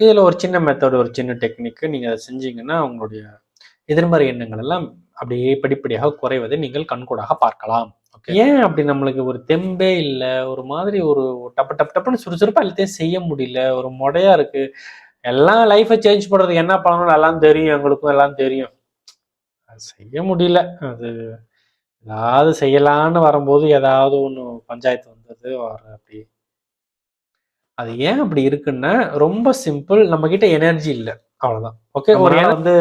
இதில் ஒரு சின்ன மெத்தட் ஒரு சின்ன டெக்னிக்கு நீங்கள் அதை செஞ்சீங்கன்னா உங்களுடைய எதிர்மறை எண்ணங்கள் எல்லாம் அப்படியே படிப்படியாக குறைவதை நீங்கள் கண்கூடாக பார்க்கலாம். ஓகே ஏன் அப்படி நம்மளுக்கு ஒரு தெம்பே இல்லை ஒரு மாதிரி ஒரு டப்பு டப்பு டப்புன்னு சுறுசுறுப்பாக எல்லாத்தையும் செய்ய முடியல ஒரு முடையா இருக்கு. எல்லாம் லைஃப்பை சேஞ்ச் பண்ணுறதுக்கு என்ன பண்ணணும்னு எல்லாம் தெரியும் எங்களுக்கும் எல்லாம் தெரியும். அது செய்ய முடியல. அது ஏதாவது செய்யலான்னு வரும்போது ஏதாவது ஒன்று பஞ்சாயத்து வந்தது வர அப்படி அது ஏன் அப்படி இருக்குன்னா ரொம்ப சிம்பிள் நம்ம கிட்ட எனர்ஜி இல்லை. அவ்வளவுதான். ஓகே ஒரு வந்து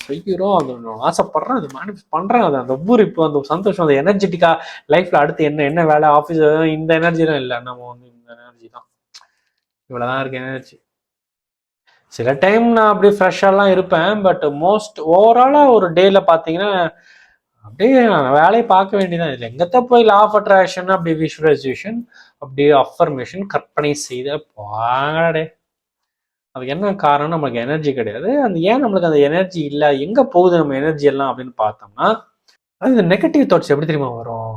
செய்கிறோம் அது ஆசைப்படுறேன் அது மேனிஃபெஸ்ட் பண்றேன் அது அந்த ஊரிப்பு அந்த சந்தோஷம் அந்த எனர்ஜெட்டிக்கா லைஃப்ல அடுத்து என்ன என்ன வேலை ஆஃபீஸ் இந்த எனர்ஜிலாம் இல்லை. நம்ம வந்து இந்த எனர்ஜி தான். இவ்வளவுதான் இருக்கு எனர்ஜி சில டைம் நான் அப்படி ஃப்ரெஷ்ஷாலாம் இருப்பேன் பட் மோஸ்ட் ஓவராலாக ஒரு டேல பார்த்தீங்கன்னா அப்படியே நான் வேலையை பார்க்க வேண்டியதான் இல்லை எங்கத்த போய் லா ஆஃப் அட்ராக்ஷன் அப்படி விஷுவலைசேஷன் அப்படியே அஃபர்மேஷன் கற்பனை செய்த பாடே. அதுக்கு என்ன காரணம்? நம்மளுக்கு எனர்ஜி கிடையாது. அந்த ஏன் நம்மளுக்கு அந்த எனர்ஜி இல்லை? எங்க போகுது நம்ம எனர்ஜி எல்லாம் அப்படின்னு பார்த்தோம்னா அது இந்த நெகட்டிவ் தாட்ஸ் எப்படி தெரியுமா வரும்?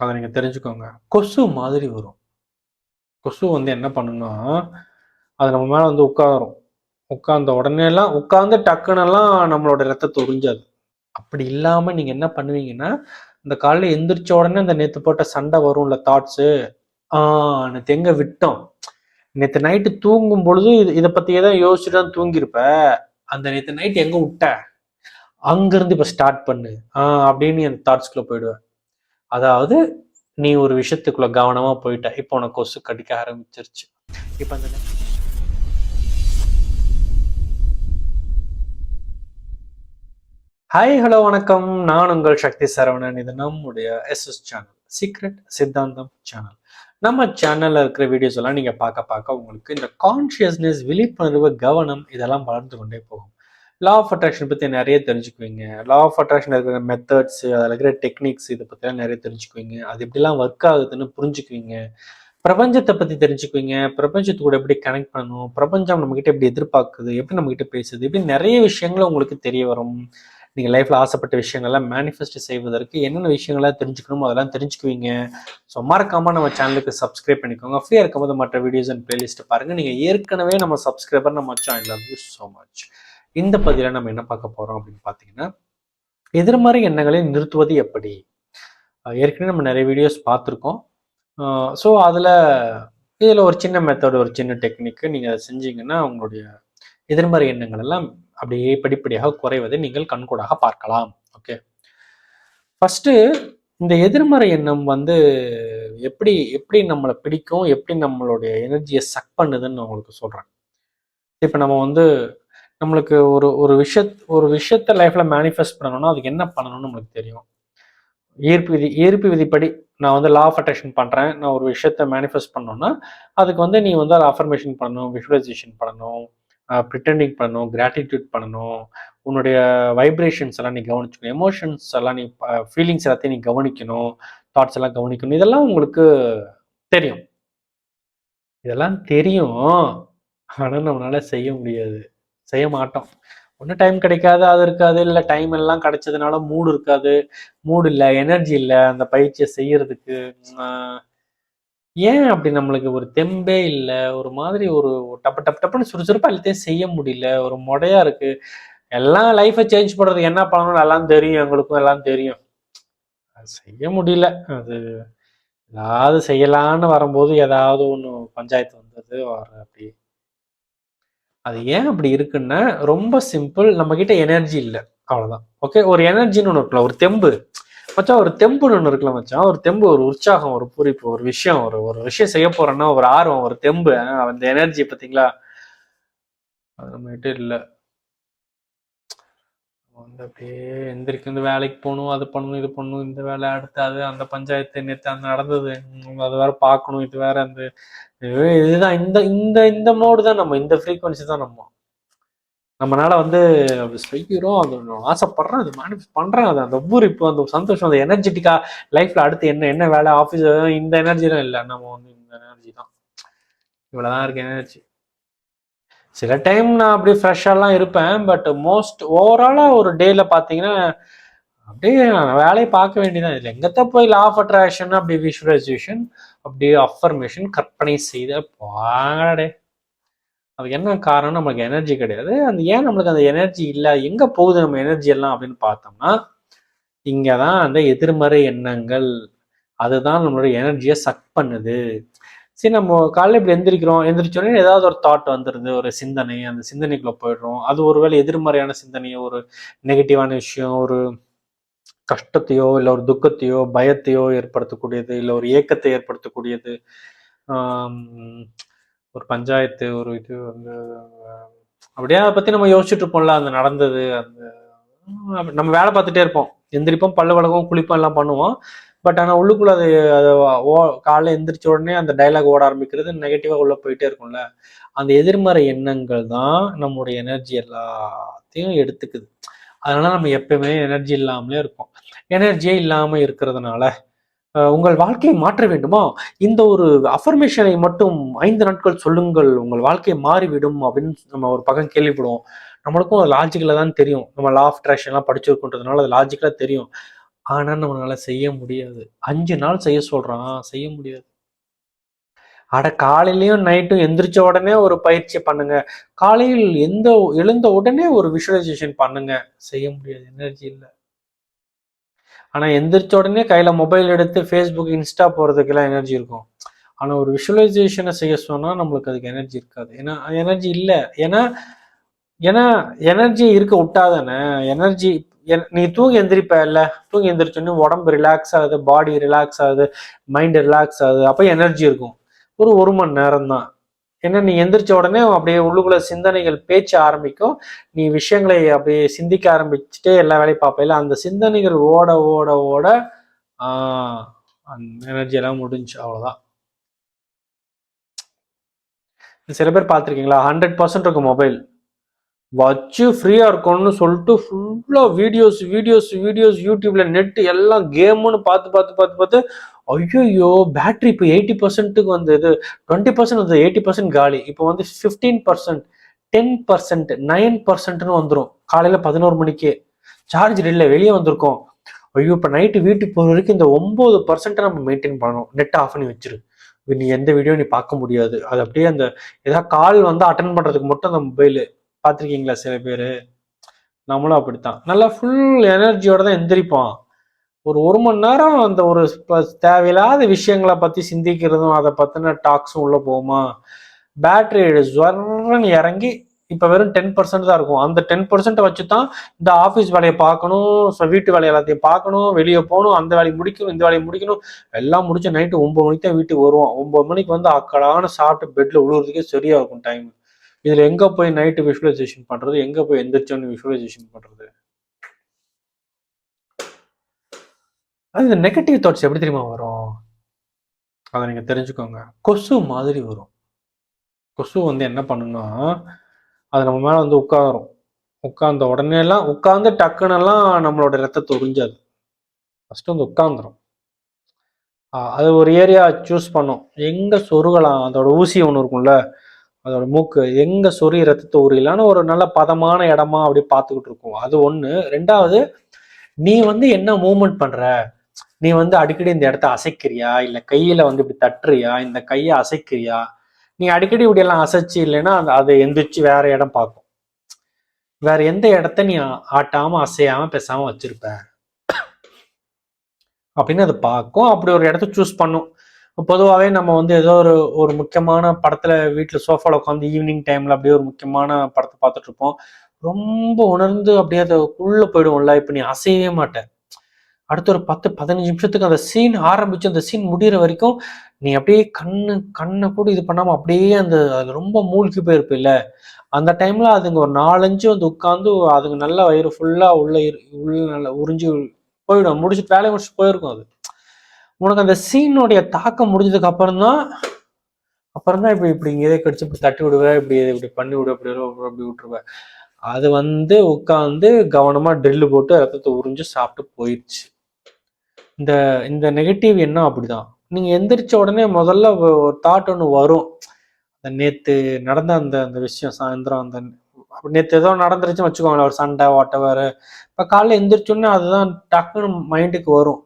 அதை நீங்க தெரிஞ்சுக்கோங்க. கொசு மாதிரி வரும். கொசு வந்து என்ன பண்ணுன்னா அது நம்ம மேல வந்து உட்காரும். உட்கார்ந்த உடனே எல்லாம் உட்கார்ந்து டக்குன்னு எல்லாம் நம்மளோட ரத்தத்தை உறிஞ்சாது அப்படி இல்லாம நீங்க என்ன பண்ணுவீங்கன்னா இந்த காலையில் எந்திரிச்ச உடனே அந்த நேற்று போட்ட சண்டை வரும்ல தாட்ஸு ஆஹ் நேற்று எங்க விட்டோம்? நேற்று நைட்டு தூங்கும் பொழுது இது இதை பற்றியே தான் யோசிச்சுட்டு தான் தூங்கியிருப்ப. அந்த நேற்று நைட் எங்கே விட்ட? அங்கேருந்து இப்போ ஸ்டார்ட் பண்ணு. ஆஹ் அப்படின்னு அந்த தாட்ஸ்க்குள்ளே போயிடுவேன் அதாவது நீ ஒரு விஷயத்துக்குள்ள கவனமாக போயிட்ட. இப்போ உனக்கு கொசு கடிக்க ஆரம்பிச்சிருச்சு. இப்போ அந்த ஹாய் ஹலோ வணக்கம். நான் உங்கள் சக்தி சரவணன். இது நம்முடைய எஸ்எஸ் சேனல் சீக்ரெட் சித்தாந்தம் சேனல் நம்ம சேனல்ல இருக்கிற வீடியோஸ் எல்லாம் நீங்க பார்க்க பார்க்க உங்களுக்கு இந்த கான்ஷியஸ்னஸ் விழிப்புணர்வு கவனம் இதெல்லாம் வளர்ந்து கொண்டே போகும். லா ஆஃப் அட்ராக்ஷன் பத்தி நிறைய தெரிஞ்சுக்குவீங்க. லா ஆஃப் அட்ராக்ஷன் இருக்கிற மெத்தட்ஸ் அதில் இருக்கிற டெக்னிக்ஸ் இதை பற்றிலாம் நிறைய தெரிஞ்சுக்குவீங்க. அது எப்படிலாம் ஒர்க் ஆகுதுன்னு புரிஞ்சுக்குவீங்க. பிரபஞ்சத்தை பத்தி தெரிஞ்சுக்குவீங்க. பிரபஞ்சத்து கூட எப்படி கனெக்ட் பண்ணணும்? பிரபஞ்சம் நம்ம கிட்ட எப்படி எதிர்பார்க்குது? எப்படி நம்ம கிட்ட பேசுது? இப்படி நிறைய விஷயங்கள் உங்களுக்கு தெரிய வரும். நீங்கள் லைஃப்பில் ஆசைப்பட்ட விஷயங்கள்லாம் மேனிஃபெஸ்ட் செய்வதற்கு என்னென்ன விஷயங்களை தெரிஞ்சுக்கணுமோ அதெல்லாம் தெரிஞ்சுக்குவீங்க. ஸோ மறக்காமல் நம்ம சேனலுக்கு சப்ஸ்கிரைப் பண்ணிக்கோங்க. ஃப்ரீயாக இருக்கும்போது மற்ற வீடியோஸ் அண்ட் பிளேலிஸ்ட் பாருங்கள் நீங்கள் ஏற்கனவே நம்ம சப்ஸ்கிரைபர் நம்ம I love you so much இந்த பதிவில் நம்ம என்ன பார்க்க போகிறோம் அப்படின்னு பார்த்தீங்கன்னா எதிர்மறை எண்ணங்களை நிறுத்துவது எப்படி? ஏற்கனவே நம்ம நிறைய வீடியோஸ் பார்த்துருக்கோம். ஸோ அதில் இதில் ஒரு சின்ன மெத்தட் ஒரு சின்ன டெக்னிக்கு நீங்கள் அதை செஞ்சீங்கன்னா உங்களுடைய எதிர்மறை எண்ணங்கள் எல்லாம் அப்படியே படிப்படியாக குறைவதை நீங்கள் கண்கூடாக பார்க்கலாம். ஓகே ஃபர்ஸ்ட் இந்த எதிர்மறை எண்ணம் வந்து எப்படி எப்படி நம்மளை பிடிக்கும் எப்படி நம்மளுடைய எனர்ஜியை சக் பண்ணுதுன்னு நான் உங்களுக்கு சொல்கிறேன் இப்போ நம்ம வந்து நம்மளுக்கு ஒரு ஒரு விஷயத் ஒரு விஷயத்த லைஃப்ல மேனிஃபெஸ்ட் பண்ணணும்னா அதுக்கு என்ன பண்ணணும்னு நம்மளுக்கு தெரியும். ஈர்ப்பு விதி ஈர்ப்பு விதிப்படி நான் வந்து லா ஆஃப் அட்ராக்ஷன் பண்றேன். நான் ஒரு விஷயத்த மேனிஃபெஸ்ட் பண்ணணும்னா அதுக்கு வந்து நீ வந்து அதை அஃபர்மேஷன் பண்ணணும் விஷுவலைசேஷன் பண்ணணும். ப்ரிட்டெண்டிங் பண்ணணும் கிராட்டிடியூட் பண்ணணும். உன்னுடைய வைப்ரேஷன்ஸ் எல்லாம் நீ கவனிச்சுக்கணும். எமோஷன்ஸ் எல்லாம் நீ ஃபீலிங்ஸ் எல்லாத்தையும் நீ கவனிக்கணும். தாட்ஸ் எல்லாம் கவனிக்கணும். இதெல்லாம் உங்களுக்கு தெரியும். இதெல்லாம் தெரியும். ஆனால் நம்மளால செய்ய முடியாது. செய்ய மாட்டோம். ஒன்றும் டைம் கிடைக்காது அது இருக்காது. இல்லை டைம் எல்லாம் கிடைச்சதுனால மூடு இருக்காது. மூடு இல்லை எனர்ஜி இல்லை அந்த பயிற்சியை செய்யறதுக்கு ஏன் அப்படி நம்மளுக்கு ஒரு தெம்பே இல்லை? ஒரு மாதிரி ஒரு டப்பு டப்பு டப்புன்னு சுறுசுறுப்பாக எல்லாத்தையும் செய்ய முடியல. ஒரு முடையா இருக்கு. எல்லாம் லைஃப்பை சேஞ்ச் பண்ணுறதுக்கு என்ன பண்ணணும்னு எல்லாம் தெரியும். எங்களுக்கும் எல்லாம் தெரியும். அது செய்ய முடியல. அது ஏதாவது செய்யலான்னு வரும்போது ஏதாவது ஒன்று பஞ்சாயத்து வந்தது வர அப்படி அது ஏன் அப்படி இருக்குன்னா ரொம்ப சிம்பிள் நம்ம கிட்ட எனர்ஜி இல்லை. அவ்வளவுதான். ஓகே ஒரு எனர்ஜின்னு ஒன்று இருக்குல்ல ஒரு தெம்பு. மச்சான் ஒரு தெம்புன்னு ஒன்று இருக்குல்ல மச்சான். ஒரு தெம்பு ஒரு உற்சாகம் ஒரு பூரிப்பு ஒரு விஷயம் ஒரு ஒரு விஷயம் செய்ய போறோம்னா ஒரு ஆர்வம் ஒரு தெம்பு. அந்த எனர்ஜி பார்த்தீங்களா அது நம்ம கிட்ட இல்லை வந்து அப்படியே எந்திரிக்கு இந்த வேலைக்கு போகணும் அது பண்ணணும் இது பண்ணணும் இந்த வேலை அடுத்து அது அந்த பஞ்சாயத்து நேற்று அந்த நடந்தது அது வேற பார்க்கணும் இது வேற அந்த இதுதான் இந்த இந்த இந்த மோடு தான் நம்ம இந்த ஃப்ரீக்குவன்சி தான் நம்ம. நம்மளால வந்து அப்படி செய்கிறோம் அது ஆசைப்படுறேன் அது மேனிஃபெஸ்ட் பண்றேன். அது அந்த ஊரிப்பு அந்த சந்தோஷம் அந்த எனர்ஜெட்டிக்கா லைஃப்ல அடுத்து என்ன என்ன வேலை ஆஃபீஸ் இந்த எனர்ஜிலாம் இல்லை. நம்ம வந்து இந்த எனர்ஜி தான். இவ்வளவுதான் இருக்கு எனர்ஜி சில டைம் நான் அப்படியே ஃப்ரெஷ்ஷாலாம் இருப்பேன். பட் மோஸ்ட் ஓவராலாக ஒரு டேல பார்த்தீங்கன்னா அப்படியே நான் வேலையை பார்க்க வேண்டியதான் இல்லை எங்கத்த போய் லா ஆஃப் அட்ராக்ஷன் அப்படி விஷுவலைசேஷன் அப்படியே அஃபர்மேஷன் கற்பனை செய்த பாடே அதுக்கு என்ன காரணம் நம்மளுக்கு எனர்ஜி கிடையாது. அந்த ஏன் நம்மளுக்கு அந்த எனர்ஜி இல்லை? எங்க போகுது நம்ம எனர்ஜி எல்லாம் அப்படின்னு பார்த்தோம்னா இங்கே தான் அந்த எதிர்மறை எண்ணங்கள் அதுதான் நம்மளுடைய எனர்ஜியை சக் பண்ணுது. சரி நம்ம காலையில் இப்படி எந்திரிக்கிறோம். எந்திரிச்சோடனே ஏதாவது ஒரு தாட் வந்துடுது ஒரு சிந்தனை அந்த சிந்தனைக்குள்ளே போயிடுறோம். அது ஒருவேளை எதிர்மறையான சிந்தனையோ ஒரு நெகட்டிவான விஷயம் ஒரு கஷ்டத்தையோ இல்லை ஒரு துக்கத்தையோ பயத்தையோ ஏற்படுத்தக்கூடியது இல்லை ஒரு ஏக்கத்தை ஏற்படுத்தக்கூடியது ஒரு பஞ்சாயத்து ஒரு இது வந்து அப்படியே அதை பத்தி நம்ம யோசிச்சுட்டு இருப்போம்ல அந்த நடந்தது அந்த நம்ம வேலை பார்த்துட்டே இருப்போம். எந்திரிப்போம் பல்லு வழக்கம் குளிப்போம் எல்லாம் பண்ணுவோம். பட் ஆனால் உள்ளுக்குள்ள அது அது ஓ காலைல எந்திரிச்ச உடனே அந்த டைலாக் ஓட ஆரம்பிக்கிறது நெகட்டிவாக உள்ள போயிட்டே இருக்கும்ல. அந்த எதிர்மறை எண்ணங்கள் தான் நம்மளுடைய எனர்ஜி எல்லாத்தையும் எடுத்துக்குது. அதனால நம்ம எப்பயுமே எனர்ஜி இல்லாமலே இருப்போம். எனர்ஜியே இல்லாமல் இருக்கிறதுனால உங்கள் வாழ்க்கையை மாற்ற வேண்டுமா? இந்த ஒரு அஃபர்மேஷனை மட்டும் ஐந்து நாட்கள் சொல்லுங்கள். உங்கள் வாழ்க்கை மாறிவிடும் அப்படின்னு நம்ம ஒரு பக்கம் கேள்விப்படுவோம். நம்மளுக்கும் அது லாஜிக்கலாக தான் தெரியும். நம்ம லா ஆஃப் ட்ராக்ஷன்லாம் படிச்சிருக்கோன்றதுனால அது லாஜிக்கலாக தெரியும். ஆனால் நம்மளால செய்ய முடியாது. அஞ்சு நாள் செய்ய சொல்கிறான் செய்ய முடியாது. அட காலையிலையும் நைட்டும் எந்திரிச்ச உடனே ஒரு பயிற்சி பண்ணுங்க. காலையில் எந்த எழுந்த உடனே ஒரு விஷுவலைசேஷன் பண்ணுங்க. செய்ய முடியாது. எனர்ஜி இல்லை. ஆனால் எந்திரிச்ச உடனே கையில் மொபைல் எடுத்து ஃபேஸ்புக் இன்ஸ்டா போகிறதுக்கெல்லாம் எனர்ஜி இருக்கும். ஆனால் ஒரு விஷுவலைசேஷனை செய்ய சொன்னால் நம்மளுக்கு அதுக்கு எனர்ஜி இருக்காது. ஏன்னா எனர்ஜி இல்லை. ஏன்னா ஏன்னா எனர்ஜி இருக்க விட்டாதானே எனர்ஜி நீ தூங்கி எந்திரிப்ப இல்ல? தூங்கி எந்திரிச்சோடனே உடம்பு ரிலாக்ஸ் ஆகுது பாடி ரிலாக்ஸ் ஆகுது மைண்ட் ரிலாக்ஸ் ஆகுது. அப்போ எனர்ஜி இருக்கும். ஒரு ஒரு மணி நேரம் தான் ஏன்னா நீ எந்திரிச்ச உடனே அப்படியே உள்ளுக்குள்ள சிந்தனைகள் பேச்ச ஆரம்பிக்கும். நீ விஷயங்களை அப்படியே சிந்திக்க ஆரம்பிச்சுட்டே எல்லா வேலையும் பார்ப்பையில அந்த சிந்தனைகள் ஓட ஓட ஓட அந்த எனர்ஜி எல்லாம் முடிஞ்சு அவ்வளோதான் சில பேர் பார்த்துருக்கீங்களா? ஹண்ட்ரட் பர்சன்ட் இருக்கும் மொபைல் வச்சு ஃப்ரீயா இருக்கணும்னு சொல்லிட்டு ஃபுல்லா வீடியோஸ் வீடியோஸ் வீடியோஸ் யூடியூப்ல நெட் எல்லாம் கேமுன்னு பார்த்து பார்த்து பார்த்து பார்த்து ஐயோயோ பேட்டரி இப்போ எயிட்டி பர்சன்ட்டுக்கு வந்து இது டுவெண்ட்டி பர்சன்ட் வந்து எயிட்டி பர்சன்ட் காலி. இப்போ வந்து fifteen percent ten percent nine பர்சன்ட்னு வந்துடும் காலையில பதினோரு மணிக்கே. சார்ஜ் இல்லை வெளியே வந்திருக்கோம். ஐயோ இப்போ நைட்டு வீட்டுக்கு போகிற வரைக்கும் இந்த ஒம்பது பர்சன்ட்டை நம்ம மெயின்டைன் பண்ணணும். நெட் ஆஃப் பண்ணி வச்சிரு. நீ எந்த வீடியோ நீ பார்க்க முடியாது. அது அப்படியே அந்த ஏதாவது கால் வந்து அட்டன் பண்ணுறதுக்கு மட்டும் அந்த மொபைலு பார்த்துருக்கீங்களா சில பேர்? நம்மளும் அப்படித்தான். நல்லா ஃபுல் எனர்ஜியோட தான் எந்திரிப்போம். ஒரு ஒரு மணி நேரம் அந்த ஒரு தேவையில்லாத விஷயங்களை பற்றி சிந்திக்கிறதும் அதை பற்றின டாக்ஸும் உள்ளே போகுமா? பேட்டரி ஜொர்ன்னு இறங்கி இப்போ வெறும் டென் பர்சன்ட் தான் இருக்கும். அந்த டென் பர்சன்ட்டை வச்சு தான் இந்த ஆஃபீஸ் வேலையை பார்க்கணும் வீட்டு வேலை எல்லாத்தையும் பார்க்கணும் வெளியே போகணும் அந்த வேலையை முடிக்கணும் இந்த வேலையை முடிக்கணும். எல்லாம் முடிச்சு நைட்டு ஒம்பது மணிக்கு தான் வீட்டுக்கு வருவோம். ஒம்பது மணிக்கு வந்து அக்கடான சாப்பிட்டு பெட்ல விழுறதுக்கே சரியாக இருக்கும் டைம் இதில் எங்கே போய் நைட்டு விஷுவலைசேஷன் பண்ணுறது எங்கே போய் எந்திரிச்சோன்னு விஷுவலைசேஷன் பண்ணுறது அது இந்த நெகட்டிவ் தாட்ஸ் எப்படி தெரியுமா வரும்? அதை நீங்கள் தெரிஞ்சுக்கோங்க. கொசு மாதிரி வரும். கொசு வந்து என்ன பண்ணுன்னா அது நம்ம மேலே வந்து உட்காரும். உட்கார்ந்த உடனே எல்லாம் உட்கார்ந்து டக்குன்னு எல்லாம் நம்மளோட ரத்தத்தை உறிஞ்சாது ஃபஸ்ட்டு வந்து உட்காந்துரும் அது ஒரு ஏரியா சூஸ் பண்ணும். எங்கே சொருகலாம்? அதோட ஊசி ஒன்று இருக்கும்ல அதோட மூக்கு எங்க சொறி ரத்தத்தை உரியலான்னு ஒரு நல்ல பதமான இடமா அப்படி பார்த்துக்கிட்டு இருக்கும். அது ஒண்ணு. ரெண்டாவது நீ வந்து என்ன மூவ்மெண்ட் பண்ற? நீ வந்து அடிக்கடி இந்த இடத்த அசைக்கிறியா? இல்ல கையில வந்து இப்படி தட்டுறியா? இந்த கையை அசைக்கிறியா? நீ அடிக்கடி இப்படி எல்லாம் அசைச்சு இல்லைன்னா அது- அதை எந்திரிச்சு வேற இடம் பார்க்கும். வேற எந்த இடத்த நீ ஆட்டாம அசையாம பேசாம வச்சிருப்ப? அப்படின்னு அது பார்க்கும். அப்படி ஒரு இடத்த சூஸ் பண்ணும். பொதுவாகவே நம்ம வந்து ஏதோ ஒரு ஒரு முக்கியமான படத்தில் வீட்டில் சோஃபாவில் உட்காந்து ஈவினிங் டைமில் அப்படியே ஒரு முக்கியமான படத்தை பார்த்துட்டு இருப்போம். ரொம்ப உணர்ந்து அப்படியே அதை உள்ளே போயிடுவோம்ல இப்போ நீ அசையவே மாட்ட. அடுத்த ஒரு பத்து பதினஞ்சு நிமிஷத்துக்கு அந்த சீன் ஆரம்பிச்சு அந்த சீன் முடியிற வரைக்கும் நீ அப்படியே கண்ணு கண்ணை கூட இது பண்ணாமல் அப்படியே அந்த அது ரொம்ப மூழ்கி போயிருப்பில்ல அந்த டைமில் அதுங்க ஒரு நாலஞ்சு வந்து உட்காந்து அதுங்க நல்ல வயிறு ஃபுல்லாக உள்ள இரு- உள்ள நல்லா உறிஞ்சி போயிடும். முடிச்சுட்டு வேலையை முடிச்சுட்டு போயிருக்கும் அது. உனக்கு அந்த சீனுடைய தாக்கம் முடிஞ்சதுக்கு அப்புறம் தான் அப்புறம் தான் இப்படி இப்படி இங்கே கடிச்சு இப்படி தட்டி விடுவேன் இப்படி இப்படி பண்ணி விடு இப்படி இப்படி அப்படி விட்டுருவேன் அது வந்து உட்காந்து கவனமா ட்ரில்லு போட்டு ரத்தத்தை உறிஞ்சு சாப்பிட்டு போயிடுச்சு. இந்த இந்த நெகட்டிவ் என்ன அப்படிதான். நீங்க எந்திரிச்ச உடனே முதல்ல ஒரு தாட் ஒன்று வரும். அந்த நேத்து நடந்த அந்த அந்த விஷயம் சாயந்தரம் அந்த நேற்று ஏதோ நடந்துருச்சுன்னு வச்சுக்கோங்களேன் ஒரு சண்டை வாட்டவர் இப்போ காலைல எந்திரிச்சோடனே அதுதான் டக்குன்னு மைண்டுக்கு வரும்.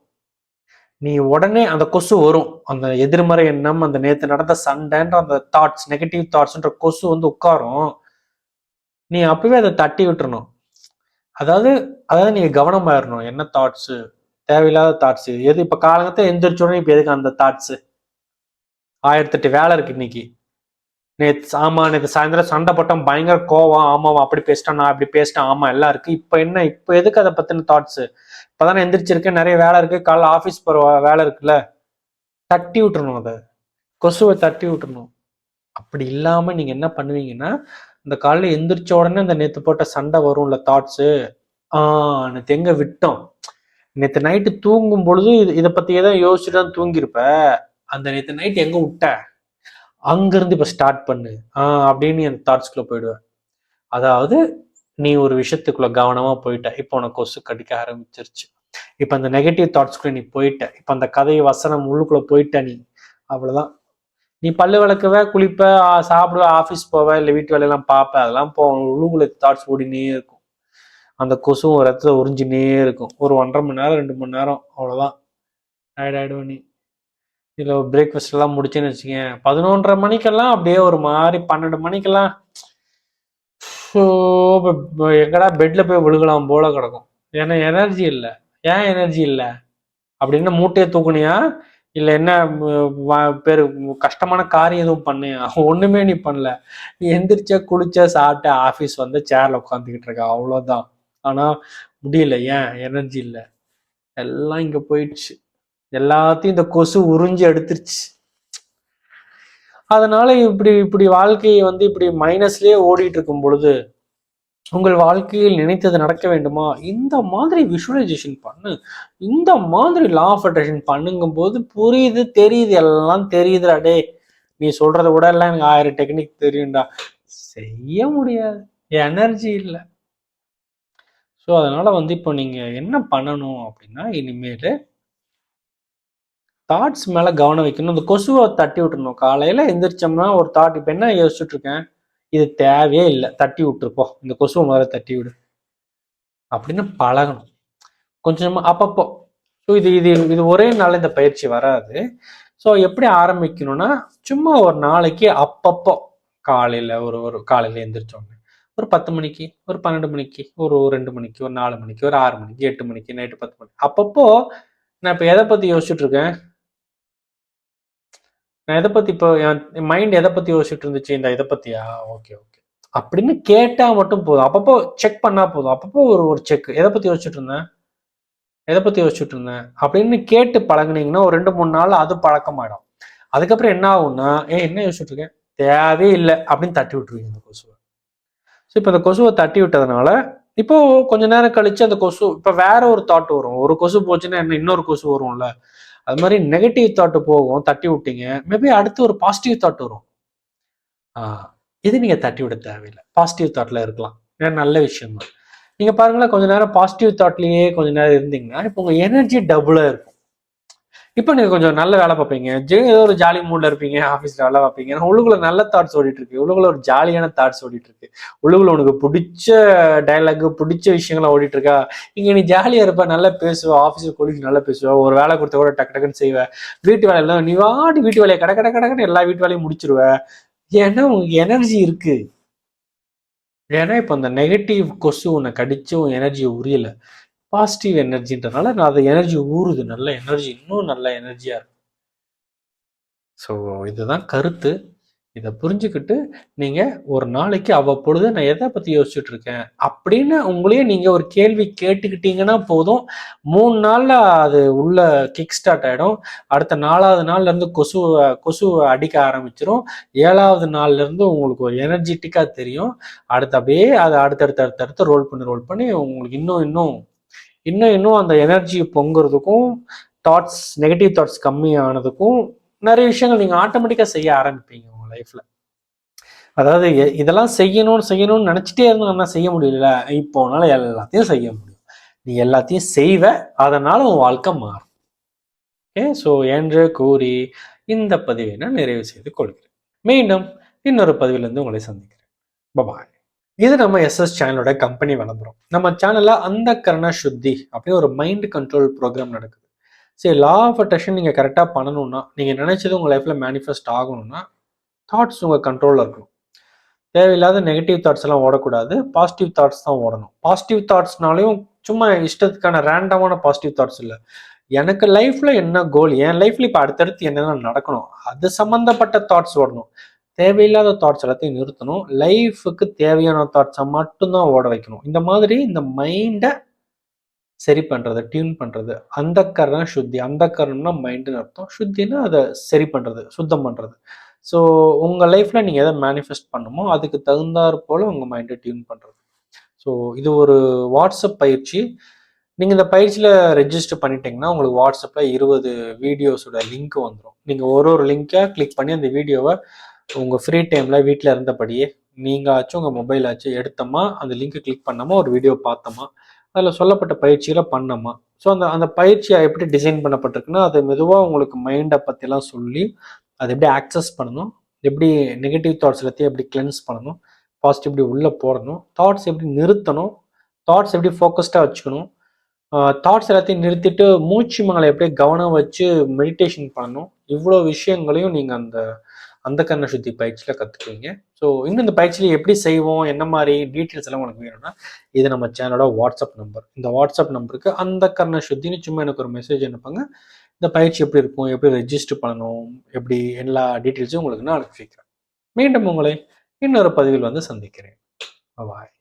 நீ உடனே அந்த கொசு வரும். அந்த எதிர்மறை எண்ணம் அந்த நேற்று நடந்த சண்டைன்ற அந்த தாட்ஸ் நெகட்டிவ் தாட்ஸ்ன்ற கொசு வந்து உட்காரும். நீ அப்பவே அதை தட்டி விட்டுறணும். அதாவது அதாவது நீங்க கவனமா என்ன தாட்ஸ் தேவையில்லாத தாட்ஸ் எது இப்ப காலங்கத்தை எந்திரிச்சோடனே இப்ப எதுக்கு அந்த தாட்ஸ் ஆயிரத்தெட்டு வேலை இருக்கு இன்னைக்கு. நேற்று ஆமா நேற்று சாயந்தரம் சண்டை போட்டோம் பயங்கர கோவம் ஆமாவா அப்படி பேசிட்டான் நான் அப்படி பேசிட்டேன் ஆமா எல்லாம் இருக்கு. இப்ப என்ன? இப்ப எதுக்கு அதை பத்தின தாட்ஸ் இப்போதானே எந்திரிச்சிருக்கேன். நிறைய வேலை இருக்குது காலைல ஆஃபீஸ் போகிற வேலை இருக்குல்ல. தட்டி விட்டுறணும் அதை. கொசுவை தட்டி விட்டுறணும். அப்படி இல்லாமல் நீங்கள் என்ன பண்ணுவீங்கன்னா இந்த காலைல எந்திரிச்ச உடனே அந்த நேற்று போட்ட சண்டை வரும்ல தாட்ஸு ஆ நேற்று எங்கே விட்டோம்? நேற்று நைட்டு தூங்கும் பொழுது இது இதை பற்றியே தான் யோசிச்சுட்டு தான் தூங்கியிருப்ப. அந்த நேற்று நைட் எங்கே விட்ட? அங்கேருந்து இப்போ ஸ்டார்ட் பண்ணு. ஆ அப்படின்னு அந்த தாட்ஸ்குள்ள போயிடுவேன். அதாவது நீ ஒரு விஷயத்துக்குள்ள கவனமா போயிட்ட. இப்போ உனக்கு கொசு கடிக்க ஆரம்பிச்சிருச்சு. இப்ப அந்த நெகட்டிவ் தாட்ஸ்க்குள்ள நீ போயிட்ட. இப்ப அந்த கதை வசனம் உள்ளுக்குள்ள போயிட்ட நீ. அவ்வளவுதான். நீ பல்லு விளக்குவ குளிப்ப சாப்பிடுவ ஆஃபீஸ் போவ இல்லை வீட்டு வேலையெல்லாம் பார்ப்ப அதெல்லாம் போ உள்ளுக்குள்ள தாட்ஸ் ஓடினே இருக்கும். அந்த கொசுவும் ரத்தத்தை உறிஞ்சினே இருக்கும். ஒரு ஒன்றரை மணி நேரம் ரெண்டு மணி நேரம். அவ்வளவுதான். டயர்ட் நீ. இதில் பிரேக்ஃபாஸ்ட் எல்லாம் முடிச்சேன்னு வச்சுக்கேன் பதினொன்றரை மணிக்கெல்லாம் அப்படியே ஒரு மாதிரி பன்னெண்டு மணிக்கெல்லாம் ஸோ எங்கடா பெட்டில் போய் விழுகலாம் போல கிடக்கும். ஏன்னா எனர்ஜி இல்லை. ஏன் எனர்ஜி இல்லை? அப்படின்னு மூட்டையை தூக்குனியா? இல்லை என்ன பேர் கஷ்டமான காரியம் எதுவும் பண்ணியா? ஒன்றுமே நீ பண்ணல. நீ எந்திரிச்ச குளிச்ச சாப்பிட்ட ஆஃபீஸ் வந்து சேரில் உட்காந்துக்கிட்டு இருக்க. அவ்வளோதான் ஆனால் முடியல. ஏன்? எனர்ஜி இல்லை. எல்லாம் இங்கே போயிடுச்சு. எல்லாத்தையும் இந்த கொசு உறிஞ்சி எடுத்துருச்சு. அதனால இப்படி இப்படி வாழ்க்கையை வந்து இப்படி மைனஸ்லேயே ஓடிட்டு இருக்கும் பொழுது உங்கள் வாழ்க்கையில் நினைத்தது நடக்க வேண்டுமா? இந்த மாதிரி விஷுவலைசேஷன் பண்ணு. இந்த மாதிரி லா ஆஃப் அட்ராக்ஷன் பண்ணுங்கும் போது புரியுது தெரியுது எல்லாம் தெரியுதுடா டே நீ சொல்றத விட எல்லாம் எனக்கு ஆயிரம் டெக்னிக் தெரியும்டா. செய்ய முடியாது. எனர்ஜி இல்லை. ஸோ அதனால வந்து இப்போ நீங்க என்ன பண்ணணும் அப்படின்னா இனிமேல் தாட்ஸ் மேல கவனம் வைக்கணும். இந்த கொசுவை தட்டி விட்டுருணும் காலையில எந்திரிச்சோம்னா ஒரு தாட் இப்போ என்ன யோசிச்சுட்டு இருக்கேன்? இது தேவையே இல்லை. தட்டி விட்டுருப்போ இந்த கொசுவை முதல்ல தட்டி விடு. அப்படின்னு பழகணும். கொஞ்சம் அப்பப்போ. ஸோ இது இது இது ஒரே நாள் இந்த பயிற்சி வராது. ஸோ எப்படி ஆரம்பிக்கணும்னா சும்மா ஒரு நாளைக்கு அப்பப்போ காலையில ஒரு ஒரு காலையில எந்திரிச்சோடனே ஒரு பத்து மணிக்கு ஒரு பன்னெண்டு மணிக்கு ஒரு ஒரு ரெண்டு மணிக்கு ஒரு நாலு மணிக்கு ஒரு ஆறு மணிக்கு எட்டு மணிக்கு நைட்டு பத்து மணிக்கு. அப்பப்போ நான் இப்போ எதை பத்தி யோசிச்சுட்டு இருக்கேன்? நான் எதை பத்தி இப்போ என் மைண்ட் எதை பத்தி யோசிச்சுட்டு இருந்துச்சு? இந்த இதை பத்தியா? ஓகே ஓகே அப்படின்னு கேட்டா மட்டும் போதும். அப்பப்போ செக் பண்ணா போதும். அப்பப்போ ஒரு ஒரு செக் எதை பத்தி யோசிச்சுட்டு இருந்தேன்? எதை பத்தி யோசிச்சுட்டு இருந்தேன்? அப்படின்னு கேட்டு பழகுனீங்கன்னா ஒரு ரெண்டு மூணு நாள் அது பழக்கமாயிடும். அதுக்கப்புறம் என்ன ஆகும்னா ஏ என்ன யோசிச்சுட்டு இருக்கேன்? தேவையே இல்லை. அப்படின்னு தட்டி விட்டுருவீங்க இந்த கொசுவை. ஸோ இப்போ இந்த கொசுவை தட்டி விட்டதுனால இப்போ கொஞ்ச நேரம் கழிச்சு அந்த கொசு இப்போ வேற ஒரு தாட் வரும். ஒரு கொசு போச்சுன்னா என்ன இன்னொரு கொசு வரும்ல? அது மாதிரி நெகட்டிவ் தாட் போகும் தட்டி விட்டீங்க. மேபி அடுத்து ஒரு பாசிட்டிவ் தாட் வரும். இது நீங்கள் தட்டி விட தேவையில்லை. பாசிட்டிவ் தாட்டில் இருக்கலாம். ஏன்னா நல்ல விஷயம் தான் நீங்கள் பாருங்களேன் கொஞ்ச நேரம் பாசிட்டிவ் தாட்லேயே கொஞ்ச நேரம் இருந்தீங்கன்னா இப்போ உங்கள் எனர்ஜி டபுளாக இருக்கும். இப்போ நீங்க கொஞ்சம் நல்ல வேலை பார்ப்பீங்க. ஏதோ ஒரு ஜாலி மூட்ல இருப்பீங்க ஆஃபீஸ்ல வேலை பார்ப்பீங்க. உள்ளுக்குள்ள நல்ல தாட்ஸ் ஓடிட்டு இருக்கு. உள்ளுக்குள்ள ஒரு ஜாலியான தாட்ஸ் ஓடிட்டு இருக்கு. உள்ளுக்குள்ள உனக்கு பிடிச்ச டயலாக் பிடிச்ச விஷயங்கள்லாம் ஓடிட்டு இருக்கா? இங்க நீ ஜாலியா இருப்ப நல்லா பேசுவ ஆஃபீஸ்ல கொலிக்கு நல்லா பேசுவ ஒரு வேலை கொடுத்த கூட டக்கு டக்குன்னு செய்வ. வீட்டு வேலையெல்லாம் நீ வாடி வீட்டு வேலையை கட கட கடக்கன்னு எல்லா வீட்டு வேலையும் முடிச்சிருவ. ஏன்னா உங்களுக்கு எனர்ஜி இருக்கு. ஏன்னா இப்போ அந்த நெகட்டிவ் கொசு உன்னை கடிச்சு உன் எனர்ஜியை உரியல. பாசிட்டிவ் எனர்ஜின்றனால நான் அதை எனர்ஜி ஊறுது. நல்ல எனர்ஜி இன்னும் நல்ல எனர்ஜியாக இருக்கும். ஸோ இதுதான் கருத்து. இதை புரிஞ்சுக்கிட்டு நீங்கள் ஒரு நாளைக்கு அவ்வப்பொழுது நான் எதை பற்றி யோசிச்சுட்டு இருக்கேன்? அப்படின்னு உங்களையே நீங்கள் ஒரு கேள்வி கேட்டுக்கிட்டீங்கன்னா போதும். மூணு நாளில் அது உள்ள கிக் ஸ்டார்ட் ஆகிடும் அடுத்த நாலாவது நாள்லேருந்து கொசு கொசு அடிக்க ஆரம்பிச்சிடும் ஏழாவது நாள்ல இருந்து உங்களுக்கு ஒரு எனர்ஜெட்டிக்காக தெரியும். அடுத்து அப்படியே அதை அடுத்தடுத்து அடுத்தடுத்து ரோல் பண்ணி ரோல் பண்ணி உங்களுக்கு இன்னும் இன்னும் இன்னும் இன்னும் அந்த எனர்ஜி பொங்குறதுக்கும் தாட்ஸ் நெகட்டிவ் தாட்ஸ் கம்மியானதுக்கும் நிறைய விஷயங்கள் நீங்கள் ஆட்டோமேட்டிக்காக செய்ய ஆரம்பிப்பீங்க உங்க லைஃப்ல அதாவது எ- இதெல்லாம் செய்யணும்னு செய்யணும்னு நினைச்சிட்டே இருந்தோம்னா செய்ய முடியல? இப்போ எல்லாத்தையும் செய்ய முடியும். நீ எல்லாத்தையும் செய்வ அதனால உன் வாழ்க்கை மாறும். ஓகே ஸோ என்று கூறி இந்த பதிவை நான் நிறைவு செய்து கொள்கிறேன். மீண்டும் இன்னொரு பதிவிலிருந்து உங்களை சந்திக்கிறேன். பபாய் இது நம்ம எஸ்எஸ் சேனலோட கம்பெனி விளம்பரம். நம்ம சேனல்ல அந்த கரண சுத்தி அப்படின்னு ஒரு மைண்ட் கண்ட்ரோல் ப்ரோக்ராம் நடக்குது. சரி லா ஆஃப் அட்ராக்ஷன் நீங்கள் கரெக்டாக பண்ணணும்னா நீங்கள் நினைச்சது உங்கள் லைஃப்பில் மேனிஃபெஸ்ட் ஆகணும்னா தாட்ஸ் உங்கள் கண்ட்ரோலில் இருக்கணும் தேவையில்லாத நெகட்டிவ் தாட்ஸ் எல்லாம் ஓடக்கூடாது. பாசிட்டிவ் தாட்ஸ் தான் ஓடணும். பாசிட்டிவ் தாட்ஸ்னாலையும் சும்மா இஷ்டத்துக்கான ரேண்டமான பாசிட்டிவ் தாட்ஸ் இல்லை. எனக்கு லைஃப்ல என்ன கோல் என் லைஃப்ல இப்போ அடுத்தடுத்து என்னென்ன நடக்கணும்? அது சம்மந்தப்பட்ட தாட்ஸ் ஓடணும். தேவையில்லாத தாட்ஸ் எல்லாத்தையும் நிறுத்தணும். லைஃபுக்கு தேவையான தாட்ஸை மட்டும்தான் ஓட வைக்கணும். இந்த மாதிரி இந்த மைண்டை சரி பண்ணுறது டியூன் பண்ணுறது அந்த கரணம் சுத்தி அந்த கரணம்னா மைண்டுன்னு அர்த்தம். சுத்தின்னா அதை சரி பண்ணுறது சுத்தம் பண்ணுறது ஸோ உங்கள் லைஃப்பில் நீங்கள் எதை மேனிஃபெஸ்ட் பண்ணுமோ அதுக்கு தகுந்தாற் போல் உங்கள் மைண்டை டியூன் பண்ணுறது ஸோ இது ஒரு வாட்ஸ்அப் பயிற்சி. நீங்கள் இந்த பயிற்சியில் ரெஜிஸ்டர் பண்ணிட்டீங்கன்னா உங்களுக்கு வாட்ஸ்அப்பில் இருபது வீடியோஸோட லிங்க் வந்துடும் நீங்கள் ஒரு ஒரு லிங்கை கிளிக் பண்ணி அந்த வீடியோவை உங்கள் ஃப்ரீ டைமில் வீட்டில் இருந்தபடியே நீங்கள் ஆச்சும் உங்கள் மொபைல் ஆச்சும் எடுத்தோமா அந்த லிங்கை கிளிக் பண்ணோமா ஒரு வீடியோ பார்த்தோமா அதில் சொல்லப்பட்ட பயிற்சிகளை பண்ணோமா. ஸோ அந்த அந்த பயிற்சியை எப்படி டிசைன் பண்ணப்பட்டிருக்குன்னா அது மெதுவாக உங்களுக்கு மைண்டை பற்றிலாம் சொல்லி அதை எப்படி ஆக்சஸ் பண்ணணும் எப்படி நெகட்டிவ் தாட்ஸ் எல்லாத்தையும் எப்படி கிளென்ஸ் பண்ணணும் பாசிட்டிவ் எப்படி உள்ளே போடணும் தாட்ஸ் எப்படி நிறுத்தணும் தாட்ஸ் எப்படி ஃபோக்கஸ்டாக வச்சுக்கணும் தாட்ஸ் எல்லாத்தையும் நிறுத்திட்டு மூச்சு மங்களை எப்படி கவனம் வச்சு மெடிடேஷன் பண்ணணும் இவ்வளோ விஷயங்களையும் நீங்கள் அந்த அந்த கண்ண சுத்தி பயிற்சியில் கற்றுக்குவீங்க ஸோ இன்னும் இந்த பயிற்சியில் எப்படி செய்வோம்? என்ன மாதிரி டீட்டெயில்ஸ் எல்லாம் உனக்கு வேணும்னா இது நம்ம சேனலோட வாட்ஸ்அப் நம்பர் இந்த வாட்ஸ்அப் நம்பருக்கு அந்த கண்ண சுத்தின்னு சும்மா எனக்கு ஒரு மெசேஜ் அனுப்புங்க. இந்த பயிற்சி எப்படி இருக்கும்? எப்படி ரெஜிஸ்டர் பண்ணணும்? எப்படி எல்லா டீட்டெயில்ஸும் உங்களுக்கு நான் அனுப்பிச்சிக்கிறேன் மீண்டும் உங்களை இன்னொரு பதிவில் வந்து சந்திக்கிறேன். பாய்